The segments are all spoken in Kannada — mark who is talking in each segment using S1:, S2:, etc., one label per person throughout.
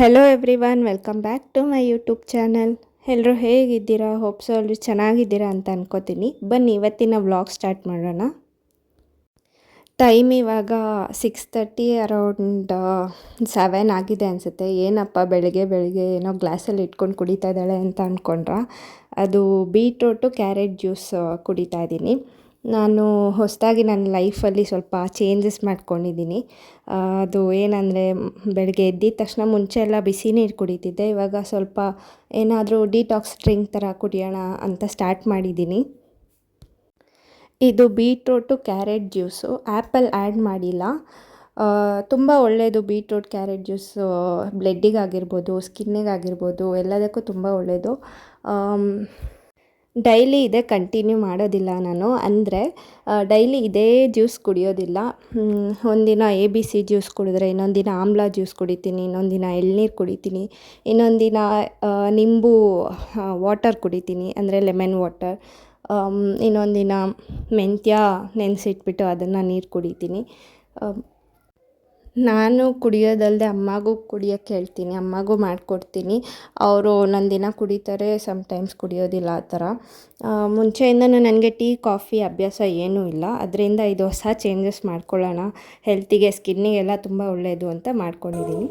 S1: Hello everyone welcome back to my YouTube channel ಎಲ್ಲರೂ ಹೇಗಿದ್ದೀರಾ ಹೋಪ್ಸೋ ಎಲ್ಲರೂ ಚೆನ್ನಾಗಿದ್ದೀರಾ ಅಂತ ಅನ್ಕೋತೀನಿ. ಬನ್ನಿ, ಇವತ್ತಿನ ವ್ಲಾಗ್ ಸ್ಟಾರ್ಟ್ ಮಾಡೋಣ. ಟೈಮ್ ಇವಾಗ ಸಿಕ್ಸ್ ತರ್ಟಿ ಅರೌಂಡ್ ಸೆವೆನ್ ಆಗಿದೆ ಅನಿಸುತ್ತೆ. ಏನಪ್ಪ, ಬೆಳಗ್ಗೆ ಬೆಳಗ್ಗೆ ಏನೋ ಗ್ಲಾಸಲ್ಲಿ ಇಟ್ಕೊಂಡು ಕುಡಿತಾ ಇದ್ದಾಳೆ ಅಂತ ಅಂದ್ಕೊಂಡ್ರ ಅದು ಬೀಟ್ರೂಟು ಕ್ಯಾರೆಟ್ ಜ್ಯೂಸ್ ಕುಡಿತಾ ಇದ್ದೀನಿ. ನಾನು ಹೊಸದಾಗಿ ನನ್ನ ಲೈಫಲ್ಲಿ ಸ್ವಲ್ಪ ಚೇಂಜಸ್ ಮಾಡ್ಕೊಂಡಿದ್ದೀನಿ. ಅದು ಏನಂದರೆ, ಬೆಳಗ್ಗೆ ಎದ್ದಿದ ತಕ್ಷಣ ಮುಂಚೆ ಎಲ್ಲ ಬಿಸಿ ನೀರು ಕುಡಿತಿದ್ದೆ. ಇವಾಗ ಸ್ವಲ್ಪ ಏನಾದರೂ ಡಿಟಾಕ್ಸ್ ಡ್ರಿಂಕ್ ಥರ ಕುಡಿಯೋಣ ಅಂತ ಸ್ಟಾರ್ಟ್ ಮಾಡಿದ್ದೀನಿ. ಇದು beetroot carrot juice apple add ಮಾಡಿಲ್ಲ. ತುಂಬ ಒಳ್ಳೆಯದು ಬೀಟ್ರೂಟ್ ಕ್ಯಾರೆಟ್ ಜ್ಯೂಸು ಬ್ಲಡ್ಡಿಗಾಗಿರ್ಬೋದು ಸ್ಕಿನ್ನಿಗಾಗಿರ್ಬೋದು ಎಲ್ಲದಕ್ಕೂ ತುಂಬ ಒಳ್ಳೆಯದು ಡೈಲಿ ಇದೇ ಕಂಟಿನ್ಯೂ ಮಾಡೋದಿಲ್ಲ ನಾನು. ಅಂದರೆ ಡೈಲಿ ಇದೇ ಜ್ಯೂಸ್ ಕುಡಿಯೋದಿಲ್ಲ. ಒಂದಿನ ಎ ಬಿ ಸಿ ಜ್ಯೂಸ್ ಕುಡಿದ್ರೆ ಇನ್ನೊಂದಿನ ದಿನ ಆಮ್ಲ ಜ್ಯೂಸ್ ಕುಡಿತೀನಿ ಇನ್ನೊಂದಿನ ದಿನ ಎಳ್ನೀರು ಕುಡಿತೀನಿ ಇನ್ನೊಂದಿನ ದಿನ ನಿಂಬು ವಾಟರ್ ಕುಡಿತೀನಿ, ಅಂದರೆ ಲೆಮನ್ ವಾಟರ್ ಇನ್ನೊಂದಿನ ದಿನ ಮೆಂತ್ಯ ನೆನೆಸಿಟ್ಬಿಟ್ಟು ಅದನ್ನು ನೀರು ಕುಡಿತೀನಿ. ನಾನು ಕುಡಿಯೋದಲ್ಲದೆ ಅಮ್ಮಗೂ ಕುಡಿಯೋಕ್ಕೆ ಹೇಳ್ತೀನಿ, ಅಮ್ಮಗೂ ಮಾಡಿಕೊಡ್ತೀನಿ. ಅವರು ಒಂದೊಂದು ದಿನ ಕುಡಿತಾರೆ ಸಮ್ಟೈಮ್ಸ್ ಕುಡಿಯೋದಿಲ್ಲ ಆ ಥರ. ಮುಂಚೆಯಿಂದ ನನಗೆ ಟೀ, ಕಾಫಿ ಅಭ್ಯಾಸ ಏನೂ ಇಲ್ಲ. ಅದರಿಂದ ಇದು ಹೊಸ ಚೇಂಜಸ್ ಮಾಡ್ಕೊಳ್ಳೋಣ. ಹೆಲ್ತಿಗೆ, ಸ್ಕಿನ್ನಿಗೆಲ್ಲ ತುಂಬ ಒಳ್ಳೆಯದು ಅಂತ ಮಾಡ್ಕೊಂಡಿದ್ದೀನಿ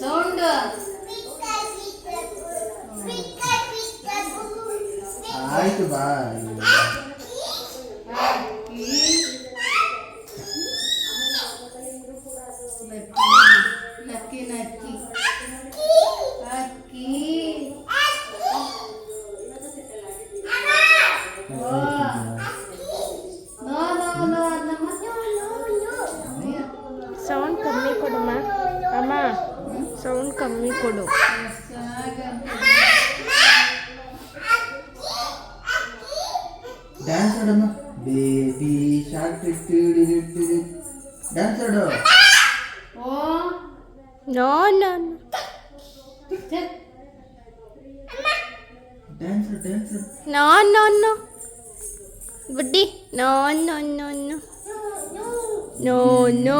S2: ಸೌಂಡ್.
S3: ಆಯ್ತು ಬಾ ಡ್ಯಾನ್ಸ್ ಆಡು
S2: ಓ
S1: ನೋ ನೋ
S2: ಛೆ,
S3: ಡ್ಯಾನ್ಸ್ ಆಡು ಡ್ಯಾನ್ಸ್ ಆಡು
S1: no no no buddy no no no no no no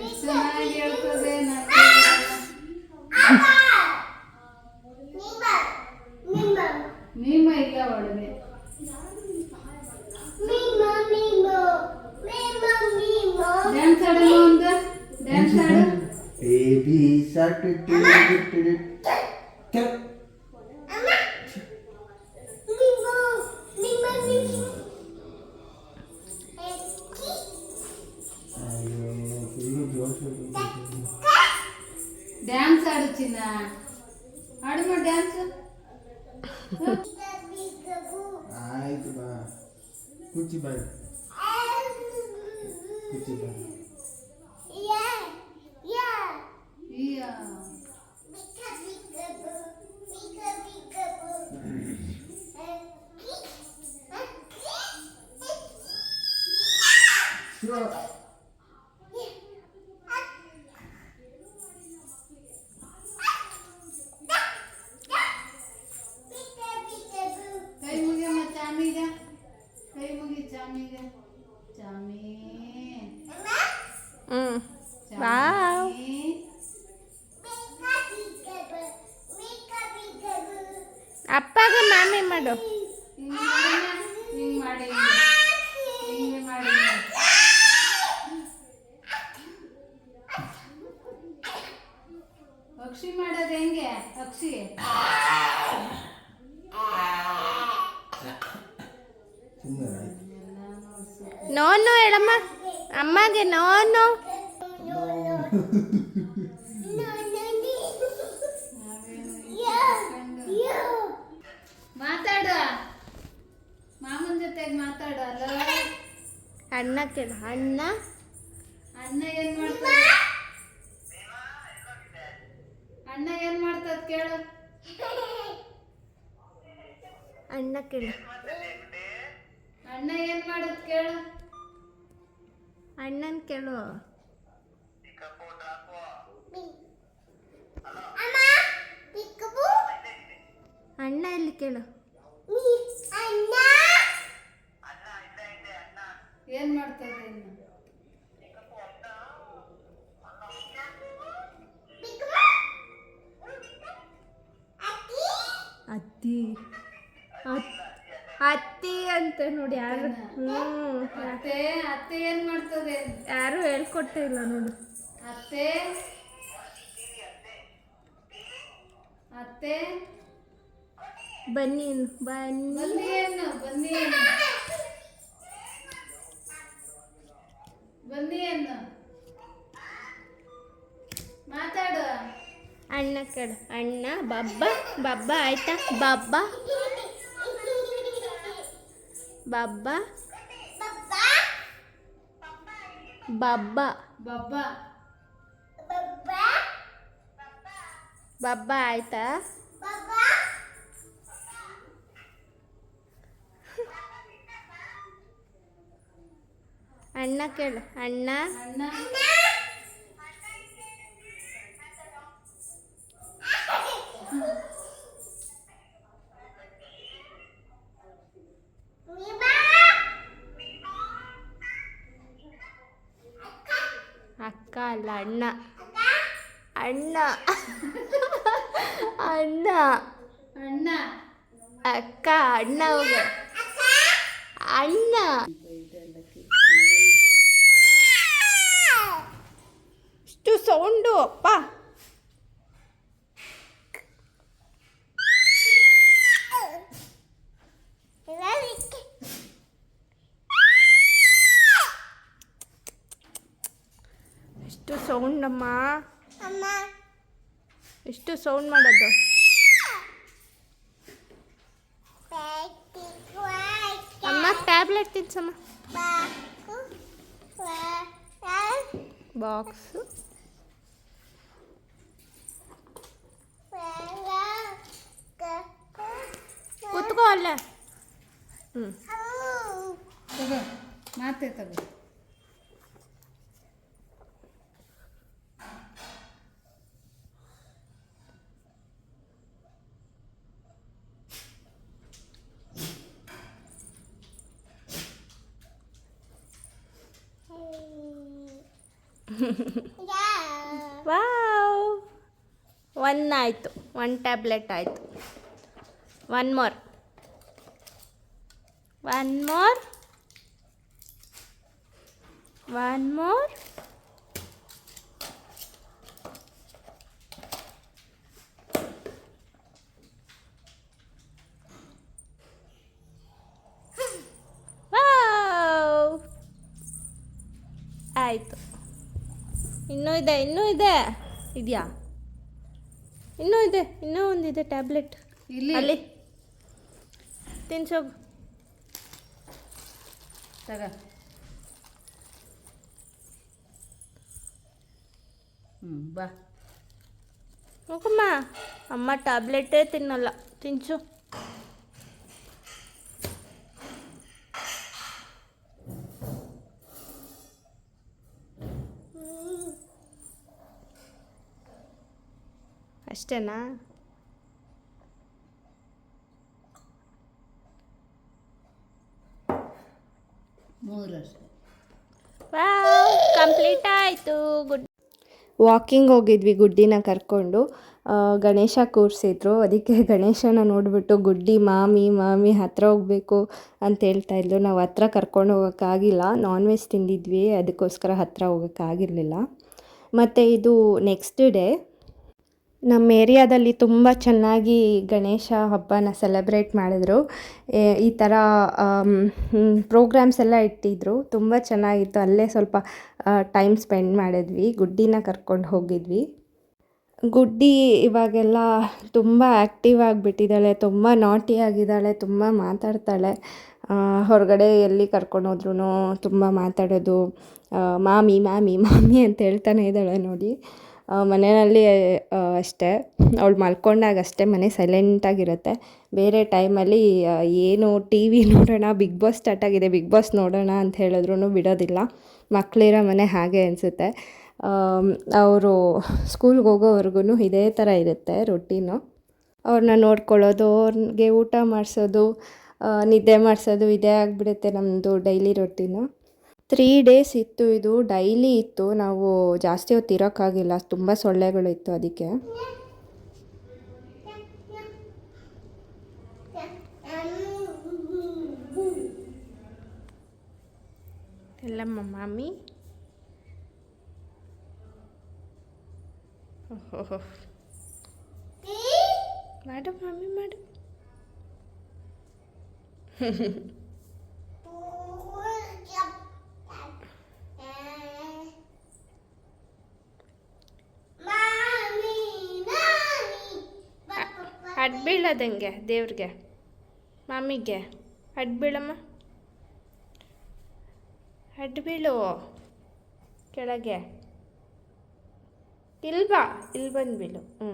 S2: ಎಷ್ಟ್ ಚೆನ್ನಾಗಿ ಹೇಳ್ತದೆ ನಕ್ಕಿ. ನಿಮ್ಮ ಇಲ್ಲ ಒಳಗೆ ಡ್ಯಾನ್ಸ್ ಆಡಲ್ಲ ಒಂದು ಡ್ಯಾನ್ಸ್ ಆಡು
S3: ಬೇಬಿ ಶಾರ್ಟ್
S1: ಮಾಡಿ
S2: ಮಾಡ್ತದ ಕೇಳು.
S1: ಅಣ್ಣ ಕೇಳು.
S2: ಅಣ್ಣ ಏನ್ ಮಾಡದ್ ಕೇಳು.
S1: ಅಣ್ಣನ ಕೇಳು.
S4: ಅಣ್ಣ ಅಮ್ಮ
S1: ಕೇಳು.
S2: ಏನ್ ಮಾಡ್ತಾ ಇನ್ನು
S1: ಅತ್ತಿ. ಅತ್ತಿ ಅಂತ ನೋಡಿ ಯಾರು ಹ್ಞೂ
S2: ಅತ್ತೆ ಅತ್ತೆ ಏನು ಮಾಡ್ತದೆ?
S1: ಯಾರು ಹೇಳ್ಕೊಟ್ಟೇ ಇಲ್ಲ ನೋಡು.
S2: ಅತ್ತೆ? ಅತ್ತೆ?
S1: ಬನ್ನಿ ಬನ್ನಿ.
S2: ಬನ್ನಿ ಬನ್ನಿ ಏನು ಬನ್ನಿ ಏನು ಮಾತಾಡು
S1: ಅಣ್ಣ ಕೇಳು ಅಣ್ಣ ಬಬ್ಬ ಬಬ್ಬ ಆಯ್ತಾ? ಬಬ್ಬ. ಬಬ್ಬ. ಬಬ್ಬ.
S2: ಬಬ್ಬ.
S1: ಬಬ್ಬ ಆಯ್ತಾ? ಅಣ್ಣ ಕೇಳು ಅಣ್ಣ. ಅಕ್ಕ ಅಲ್ಲ ಅಣ್ಣ. ಅಣ್ಣ. ಅಣ್ಣ.
S2: ಅಣ್ಣ.
S1: ಅಕ್ಕ ಅಣ್ಣ ಅಣ್ಣ. ಇಷ್ಟು ಸೌಂಡು ಅಪ್ಪ. ಎಷ್ಟು ಸೌಂಡ್ ಅಮ್ಮ. ಎಷ್ಟು ಸೌಂಡ್ ಮಾಡೋದು? ಅಮ್ಮ ಟ್ಯಾಬ್ಲೆಟ್ ತಿನ್ಸಮ್ಮ. ಬಾಕ್ಸು. ಕುತ್ಕೋ ಅಲ್ಲ. ಹ್ಞೂ
S2: ತಗೋ ಮಾತೆ ತಗೋ.
S1: ವಾವ್ ಒನ್ ಆಯಿತು ಒನ್ ಟ್ಯಾಬ್ಲೆಟ್ ಆಯಿತು one more one more one more wow ಆಯಿತು ಇನ್ನೂ ಇದೆ ಇನ್ನೂ ಇದೆ. ಇದೆಯಾ? ಇನ್ನೂ ಇದೆ ಇನ್ನೂ ಇದೆ ಟ್ಯಾಬ್ಲೆಟ್
S2: ಇಲ್ಲಿ.
S1: ಅಲ್ಲಿ. ತಿನ್ಸೋಗು.
S2: ತಗ. ಹ್ಞೂ ಬಾ.
S1: ಹೋಗಮ್ಮ. ಅಮ್ಮ ಟ್ಯಾಬ್ಲೆಟೇ ತಿನ್ನಲ್ಲ. ತಿನ್ಸು.
S2: ಮೂರು ಅಷ್ಟೇ
S1: ಕಂಪ್ಲೀಟ್ ಆಯಿತು ಗುಡ್. ವಾಕಿಂಗ್ ಹೋಗಿದ್ವಿ ಗುಡ್ಡಿನ ಕರ್ಕೊಂಡು. ಗಣೇಶ ಕೂರಿಸಿದ್ರು. ಅದಕ್ಕೆ ಗಣೇಶನ ನೋಡಿಬಿಟ್ಟು ಗುಡ್ಡಿ ಮಾಮಿ ಮಾಮಿ ಹತ್ರ ಹೋಗಬೇಕು ಅಂತ ಹೇಳ್ತಾ ಇದ್ಲು ನಾವು ಹತ್ರ ಕರ್ಕೊಂಡು ಹೋಗೋಕ್ಕಾಗಿಲ್ಲ. ನಾನ್ ವೆಜ್ ತಿಂದಿದ್ವಿ ಅದಕ್ಕೋಸ್ಕರ ಹತ್ರ ಹೋಗೋಕ್ಕಾಗಿರಲಿಲ್ಲ. ಮತ್ತು ಇದು ನೆಕ್ಸ್ಟ್ ಡೇ ನಮ್ಮ ಏರಿಯಾದಲ್ಲಿ ತುಂಬ ಚೆನ್ನಾಗಿ ಗಣೇಶ ಹಬ್ಬನ ಸೆಲೆಬ್ರೇಟ್ ಮಾಡಿದ್ರು. ಈ ಥರ ಪ್ರೋಗ್ರಾಮ್ಸ್ ಎಲ್ಲ ಇಟ್ಟಿದ್ರು. ತುಂಬ ಚೆನ್ನಾಗಿತ್ತು. ಅಲ್ಲೇ ಸ್ವಲ್ಪ ಟೈಮ್ ಸ್ಪೆಂಡ್ ಮಾಡಿದ್ವಿ. ಗುಡ್ಡಿನ ಕರ್ಕೊಂಡು ಹೋಗಿದ್ವಿ. ಗುಡ್ಡಿ ಇವಾಗೆಲ್ಲ ತುಂಬ ಆ್ಯಕ್ಟಿವ್ ಆಗಿಬಿಟ್ಟಿದ್ದಾಳೆ. ತುಂಬ ನಾಟಿ ಆಗಿದ್ದಾಳೆ. ತುಂಬ ಮಾತಾಡ್ತಾಳೆ. ಹೊರಗಡೆ ಎಲ್ಲಿ ಕರ್ಕೊಂಡು ಹೋದ್ರೂ ತುಂಬ ಮಾತಾಡೋದು. ಮಾಮಿ ಮಾಮಿ ಮಾಮಿ ಅಂತ ಹೇಳ್ತಾನೆ ಇದ್ದಾಳೆ ನೋಡಿ. ಮನೆಯಲ್ಲಿ ಅಷ್ಟೇ. ಅವಳು ಮಲ್ಕೊಂಡಾಗ ಅಷ್ಟೇ, ಮನೆ ಸೈಲೆಂಟಾಗಿರುತ್ತೆ ಬೇರೆ ಟೈಮಲ್ಲಿ ಏನು ಟಿ ವಿ ನೋಡೋಣ ಬಿಗ್ ಬಾಸ್ ಸ್ಟಾರ್ಟ್ ಆಗಿದೆ ಬಿಗ್ ಬಾಸ್ ನೋಡೋಣ ಅಂತ ಹೇಳಿದ್ರು ಬಿಡೋದಿಲ್ಲ. ಮಕ್ಕಳಿರೋ ಮನೆ ಹಾಗೆ ಅನಿಸುತ್ತೆ. ಅವರು ಸ್ಕೂಲ್ಗೆ ಹೋಗೋವರೆಗೂ ಇದೇ ಥರ ಇರುತ್ತೆ ರೊಟೀನು ಅವ್ರನ್ನ ನೋಡ್ಕೊಳ್ಳೋದು, ಅವ್ರಿಗೆ ಊಟ ಮಾಡಿಸೋದು ನಿದ್ದೆ ಮಾಡಿಸೋದು, ಇದೇ ಆಗಿಬಿಡುತ್ತೆ ನಮ್ಮದು ಡೈಲಿ ರೊಟೀನು ತ್ರೀ ಡೇಸ್ ಇತ್ತು, ಇದು ಡೈಲಿ ಇತ್ತು. ನಾವು ಜಾಸ್ತಿ ಹೊತ್ತು ಇರೋಕ್ಕಾಗಿಲ್ಲ. ತುಂಬ ಸೊಳ್ಳೆಗಳು ಇತ್ತು ಅದಕ್ಕೆ. ಎಲ್ಲಮ್ಮ, ಮಾಮಿ? ಮಾಡು ಮಾಮಿ, ಮಾಡು. ಬೀಳೋದಂಗೆ ದೇವ್ರಿಗೆ, ಮಾಮಿಗೆ. ಅಡ್ಬೀಳಮ್ಮ. ಅಡ್ ಬೀಳು ಕೆಳಗೆ. ಇಲ್ಲಿ ಬಾ ಇಲ್ಲಿ ಬಂದು ಬೀಳು ಹ್ಞೂ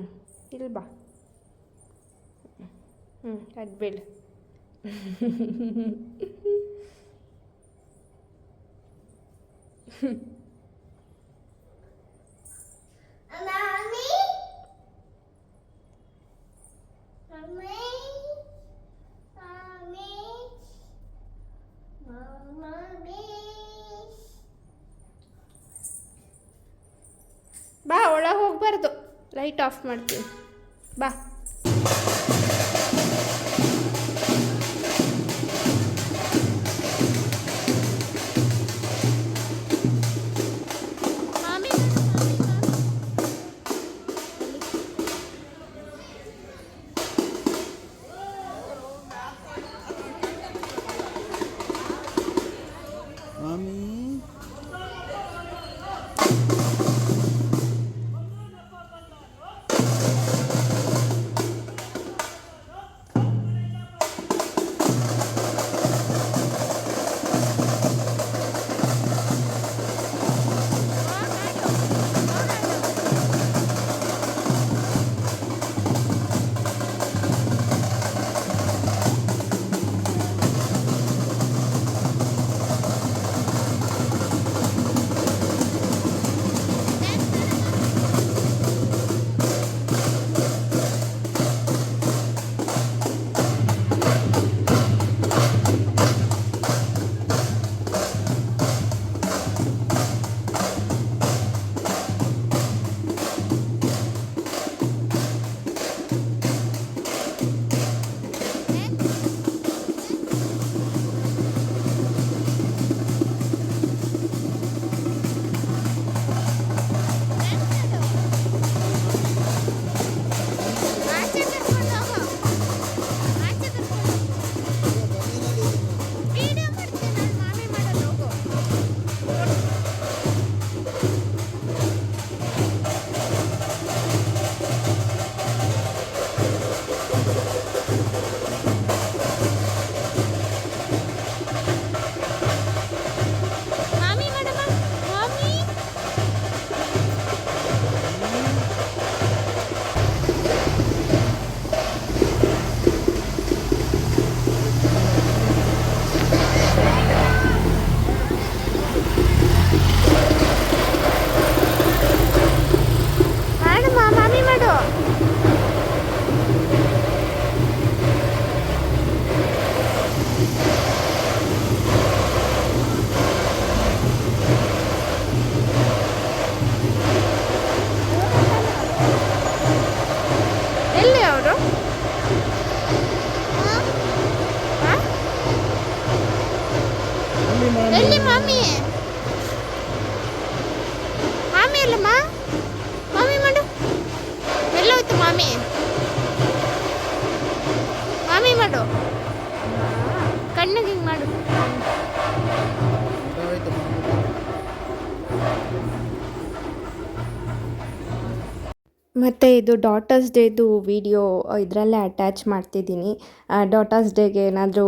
S1: ಇಲ್ಲಿ ಹ್ಞೂ ಅಡ್ ಬೀಳು ಬಾ ಒಳಗೆ ಹೋಗ್ಬಾರ್ದು. ಲೈಟ್ ಆಫ್ ಮಾಡ್ತೀನಿ. ಬಾ. ಮತ್ತು ಇದು ಡಾಟರ್ಸ್ ಡೇದು ವಿಡಿಯೋ ಇದರಲ್ಲೇ ಅಟ್ಯಾಚ್ ಮಾಡ್ತಿದ್ದೀನಿ. ಡಾಟರ್ಸ್ ಡೇಗೆ ಏನಾದರೂ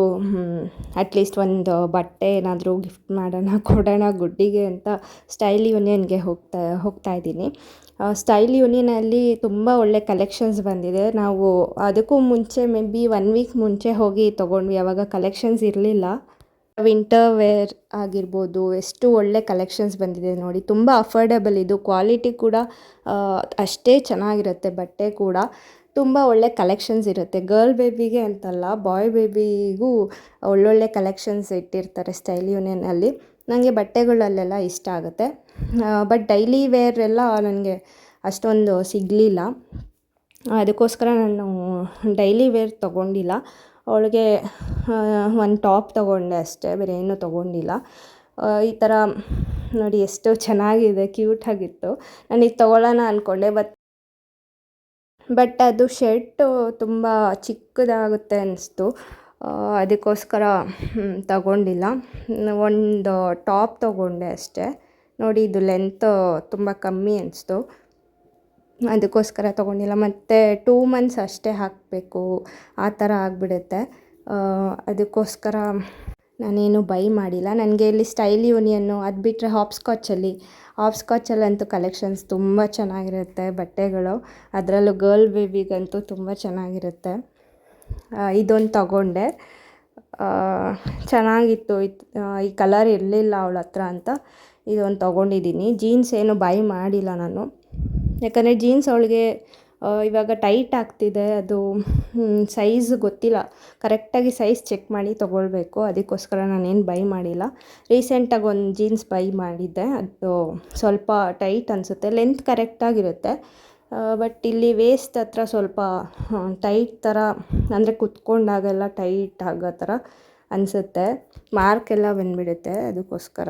S1: ಅಟ್ಲೀಸ್ಟ್ ಒಂದು ಬಟ್ಟೆ ಏನಾದರೂ ಗಿಫ್ಟ್ ಮಾಡೋಣ, ಕೊಡೋಣ, ಗುಡ್ಡಿಗೆ ಅಂತ ಸ್ಟೈಲ್ ಯೂನಿಯನ್ಗೆ ಹೋಗ್ತಾ ಹೋಗ್ತಾ ಇದ್ದೀನಿ. ಸ್ಟೈಲ್ ಯೂನಿಯನಲ್ಲಿ ತುಂಬ ಒಳ್ಳೆ ಕಲೆಕ್ಷನ್ಸ್ ಬಂದಿದೆ. ನಾವು ಅದಕ್ಕೂ ಮುಂಚೆ ಮೇ ಬಿ ಒನ್ ವೀಕ್ ಮುಂಚೆ ಹೋಗಿ ತೊಗೊಂಡ್ವಿ. ಯಾವಾಗ ಕಲೆಕ್ಷನ್ಸ್ ಇರಲಿಲ್ಲ. ವಿಂಟರ್ ವೇರ್ ಆಗಿರ್ಬೋದು, ಎಷ್ಟು ಒಳ್ಳೆ ಕಲೆಕ್ಷನ್ಸ್ ಬಂದಿದೆ ನೋಡಿ. ತುಂಬ ಅಫೋರ್ಡೆಬಲ್ ಇದು. ಕ್ವಾಲಿಟಿ ಕೂಡ ಅಷ್ಟೇ ಚೆನ್ನಾಗಿರುತ್ತೆ, ಬಟ್ಟೆ ಕೂಡ. ತುಂಬ ಒಳ್ಳೆ ಕಲೆಕ್ಷನ್ಸ್ ಇರುತ್ತೆ. ಗರ್ಲ್ ಬೇಬಿಗೆ ಅಂತಲ್ಲ ಬಾಯ್ ಬೇಬಿಗೂ ಒಳ್ಳೊಳ್ಳೆ ಕಲೆಕ್ಷನ್ಸ್ ಇಟ್ಟಿರ್ತಾರೆ ಸ್ಟೈಲ್ ಯೂನಿಯನಲ್ಲಿ ನನಗೆ ಬಟ್ಟೆಗಳಲ್ಲೆಲ್ಲ ಇಷ್ಟ ಆಗುತ್ತೆ. ಬಟ್ ಡೈಲಿ ವೇರ್ ಎಲ್ಲ ನನಗೆ ಅಷ್ಟೊಂದು ಸಿಗಲಿಲ್ಲ. ಅದಕ್ಕೋಸ್ಕರ ನಾನು ಡೈಲಿ ವೇರ್ ತೊಗೊಂಡಿಲ್ಲ. ಅವಳಿಗೆ ಒಂದು ಟಾಪ್ ತೊಗೊಂಡೆ ಅಷ್ಟೇ, ಬೇರೆ ಏನೂ ತೊಗೊಂಡಿಲ್ಲ. ಈ ಥರ ನೋಡಿ ಎಷ್ಟು ಚೆನ್ನಾಗಿದೆ ಕ್ಯೂಟಾಗಿತ್ತು ನಾನು ಇದು ತೊಗೊಳ್ಳೋಣ ಅಂದ್ಕೊಂಡೆ ಬಟ್ ಬಟ್ ಅದು ಶರ್ಟು ತುಂಬ ಚಿಕ್ಕದಾಗುತ್ತೆ ಅನ್ನಿಸ್ತು ಅದಕ್ಕೋಸ್ಕರ ತಗೊಂಡಿಲ್ಲ. ಒಂದು ಟಾಪ್ ತೊಗೊಂಡೆ ಅಷ್ಟೇ. ನೋಡಿ ಇದು ಲೆಂತ್ ತುಂಬ ಕಮ್ಮಿ ಅನಿಸ್ತು. ಅದಕ್ಕೋಸ್ಕರ ತೊಗೊಂಡಿಲ್ಲ. ಮತ್ತು ಟೂ ಮಂತ್ಸ್ ಅಷ್ಟೇ ಹಾಕಬೇಕು. ಆ ಥರ ಆಗಿಬಿಡುತ್ತೆ. ಅದಕ್ಕೋಸ್ಕರ ನಾನೇನು ಬೈ ಮಾಡಿಲ್ಲ. ನನಗೆ ಇಲ್ಲಿ ಸ್ಟೈಲ್ ಯೂನಿಯನ್ನು ಅದು ಬಿಟ್ಟರೆ ಹಾಪ್ಸ್ಕಾಚಲ್ಲಿ ಹಾಪ್ಸ್ಕಾಚಲ್ಲಂತೂ ಕಲೆಕ್ಷನ್ಸ್ ತುಂಬ ಚೆನ್ನಾಗಿರುತ್ತೆ, ಬಟ್ಟೆಗಳು. ಅದರಲ್ಲೂ ಗರ್ಲ್ ಬೇಬಿಗಂತೂ ತುಂಬ ಚೆನ್ನಾಗಿರುತ್ತೆ. ಇದೊಂದು ತಗೊಂಡೆ. ಚೆನ್ನಾಗಿತ್ತು. ಈ ಕಲರ್ ಇರಲಿಲ್ಲ ಅವಳ ಹತ್ರ ಅಂತ ಇದೊಂದು ತೊಗೊಂಡಿದ್ದೀನಿ ಜೀನ್ಸ್ ಏನು ಬೈ ಮಾಡಿಲ್ಲ ನಾನು. ಯಾಕಂದರೆ ಜೀನ್ಸ್ ಅವಳಿಗೆ ಇವಾಗ ಟೈಟ್ ಆಗ್ತಿದೆ, ಅದು ಸೈಜ್ ಗೊತ್ತಿಲ್ಲ. ಕರೆಕ್ಟಾಗಿ ಸೈಜ್ ಚೆಕ್ ಮಾಡಿ ತೊಗೊಳ್ಬೇಕು. ಅದಕ್ಕೋಸ್ಕರ ನಾನೇನು ಬೈ ಮಾಡಿಲ್ಲ. ರೀಸೆಂಟಾಗಿ ಒಂದು ಜೀನ್ಸ್ ಬೈ ಮಾಡಿದ್ದೆ. ಅದು ಸ್ವಲ್ಪ ಟೈಟ್ ಅನಿಸುತ್ತೆ. ಲೆಂತ್ ಕರೆಕ್ಟಾಗಿರುತ್ತೆ ಬಟ್ ಇಲ್ಲಿ ವೇಸ್ಟ್ ಹತ್ರ ಸ್ವಲ್ಪ ಟೈಟ್ ಥರ ಅಂದರೆ ಕುತ್ಕೊಂಡಾಗೆಲ್ಲ ಟೈಟ್ ಆಗೋ ಥರ ಅನಿಸುತ್ತೆ. ಮಾರ್ಕ್ ಎಲ್ಲ ಬಂದುಬಿಡುತ್ತೆ. ಅದಕ್ಕೋಸ್ಕರ.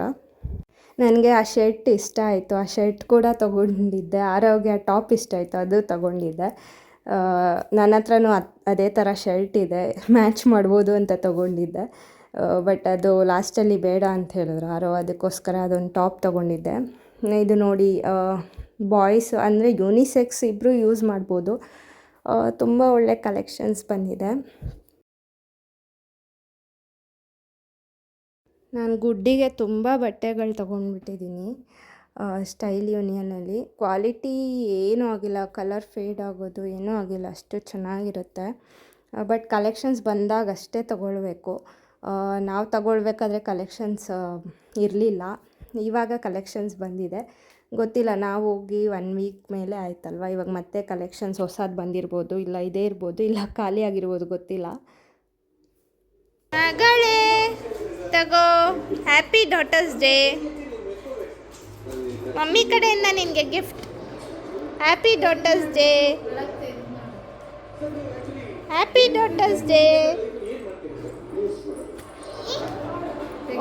S1: ನನಗೆ ಆ ಶರ್ಟ್ ಇಷ್ಟ ಆಯಿತು. ಆ ಶರ್ಟ್ ಕೂಡ ತೊಗೊಂಡಿದ್ದೆ. ಆರೋಗ್ಯ ಟಾಪ್ ಇಷ್ಟ ಆಯಿತು. ಅದು ತೊಗೊಂಡಿದ್ದೆ. ನನ್ನ ಹತ್ರನೂ ಅದ್- ಥರ ಶರ್ಟ್ ಇದೆ. ಮ್ಯಾಚ್ ಮಾಡ್ಬೋದು ಅಂತ ತೊಗೊಂಡಿದ್ದೆ. ಬಟ್ ಅದು ಲಾಸ್ಟಲ್ಲಿ ಬೇಡ ಅಂತ ಹೇಳಿದ್ರು ಯಾರೋ. ಅದಕ್ಕೋಸ್ಕರ ಅದೊಂದು ಟಾಪ್ ತೊಗೊಂಡಿದ್ದೆ. ಇದು ನೋಡಿ ಬಾಯ್ಸ್ ಅಂದರೆ ಯೂನಿಸೆಕ್ಸ್ ಇಬ್ಬರು ಯೂಸ್ ಮಾಡ್ಬೋದು. ತುಂಬ ಒಳ್ಳೆ ಕಲೆಕ್ಷನ್ಸ್ ಬಂದಿದೆ. ನಾನು ಗುಡ್ಡಿಗೆ ತುಂಬ ಬಟ್ಟೆಗಳು ತೊಗೊಂಡ್ಬಿಟ್ಟಿದ್ದೀನಿ ಸ್ಟೈಲ್ ಯೂನಿಯನಲ್ಲಿ ಕ್ವಾಲಿಟಿ ಏನೂ ಆಗಿಲ್ಲ, ಕಲರ್ ಫೇಡ್ ಆಗೋದು ಏನೂ ಆಗಿಲ್ಲ, ಅಷ್ಟು ಚೆನ್ನಾಗಿರುತ್ತೆ. ಬಟ್ ಕಲೆಕ್ಷನ್ಸ್ ಬಂದಾಗ ಅಷ್ಟೇ ತೊಗೊಳ್ಬೇಕು. ನಾವು ತಗೊಳ್ಬೇಕಾದ್ರೆ ಕಲೆಕ್ಷನ್ಸ್ ಇರಲಿಲ್ಲ. ಇವಾಗ ಕಲೆಕ್ಷನ್ಸ್ ಬಂದಿದೆ. ಗೊತ್ತಿಲ್ಲ, ನಾವು ಹೋಗಿ ಒನ್ ವೀಕ್ ಮೇಲೆ ಆಯ್ತಲ್ವ? ಇವಾಗ ಮತ್ತೆ ಕಲೆಕ್ಷನ್ಸ್ ಹೊಸದು ಬಂದಿರ್ಬೋದು, ಇಲ್ಲ ಇದೇ ಇರ್ಬೋದು, ಇಲ್ಲ ಖಾಲಿ ಆಗಿರ್ಬೋದು, ಗೊತ್ತಿಲ್ಲ. ಮಗಳೇ ತಗೋ. ಹ್ಯಾಪಿ ಡಾಟರ್ಸ್ ಡೇ ಮಮ್ಮಿ ಕಡೆಯಿಂದ ನಿನಗೆ gift happy daughters day happy daughters day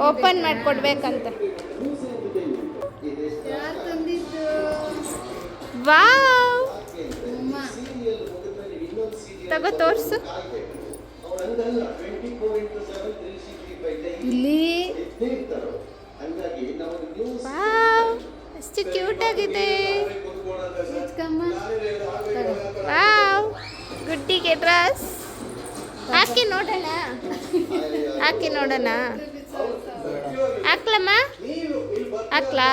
S1: open ಮಾಡಿಕೊಡ್ಬೇಕಂತ. Wow ತಗೋ, ತೋರಿಸು.
S2: ಇಲ್ಲಿ
S1: ಎಷ್ಟು ಕ್ಯೂಟ್ ಆಗಿದೆ. ವಾವ್, ಗುಡ್ಡಿಗೆ ಡ್ರೆಸ್ ಹಾಕಿ ನೋಡೋಣ. ಹಾಕಿ ನೋಡೋಣ. ಹಾಕ್ಲಮ್ಮ? ಹಾಕ್ಲಾ?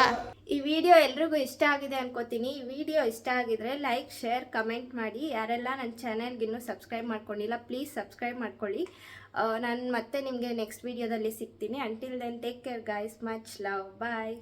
S1: ಈ ವಿಡಿಯೋ ಎಲ್ರಿಗೂ ಇಷ್ಟ ಆಗಿದೆ ಅನ್ಕೋತೀನಿ. ಈ ವಿಡಿಯೋ ಇಷ್ಟ ಆಗಿದ್ರೆ ಲೈಕ್ ಶೇರ್ ಕಮೆಂಟ್ ಮಾಡಿ. ಯಾರೆಲ್ಲ ನನ್ನ ಚಾನೆಲ್ಗಿನ್ನೂ ಸಬ್ಸ್ಕ್ರೈಬ್ ಮಾಡ್ಕೊಂಡಿಲ್ಲ ಪ್ಲೀಸ್ ಸಬ್ಸ್ಕ್ರೈಬ್ ಮಾಡ್ಕೊಳ್ಳಿ. ನಾನು ಮತ್ತೆ ನಿಮಗೆ ನೆಕ್ಸ್ಟ್ ವಿಡಿಯೋದಲ್ಲಿ ಸಿಗ್ತೀನಿ. Until then take care guys much love bye